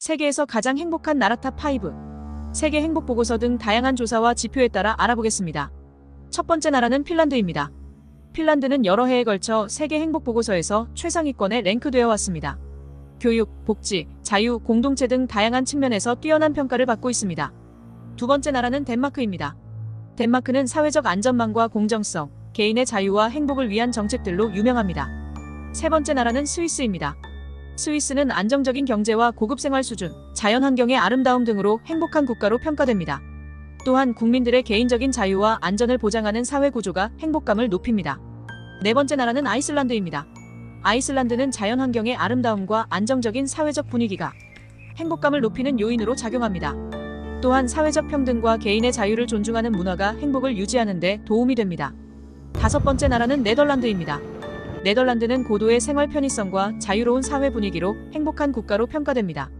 세계에서 가장 행복한 나라 탑5. 세계 행복 보고서 등 다양한 조사와 지표에 따라 알아보겠습니다. 첫 번째 나라는 핀란드입니다. 핀란드는 여러 해에 걸쳐 세계 행복 보고서에서 최상위권에 랭크되어 왔습니다. 교육, 복지, 자유, 공동체 등 다양한 측면에서 뛰어난 평가를 받고 있습니다. 두 번째 나라는 덴마크입니다. 덴마크는 사회적 안전망과 공정성, 개인의 자유와 행복을 위한 정책들로 유명합니다. 세 번째 나라는 스위스입니다. 스위스는 안정적인 경제와 고급 생활 수준, 자연 환경의 아름다움 등으로 행복한 국가로 평가됩니다. 또한 국민들의 개인적인 자유와 안전을 보장하는 사회 구조가 행복감을 높입니다. 네 번째 나라는 아이슬란드입니다. 아이슬란드는 자연 환경의 아름다움과 안정적인 사회적 분위기가 행복감을 높이는 요인으로 작용합니다. 또한 사회적 평등과 개인의 자유를 존중하는 문화가 행복을 유지하는 데 도움이 됩니다. 다섯 번째 나라는 네덜란드입니다. 네덜란드는 고도의 생활 편의성과 자유로운 사회 분위기로 행복한 국가로 평가됩니다.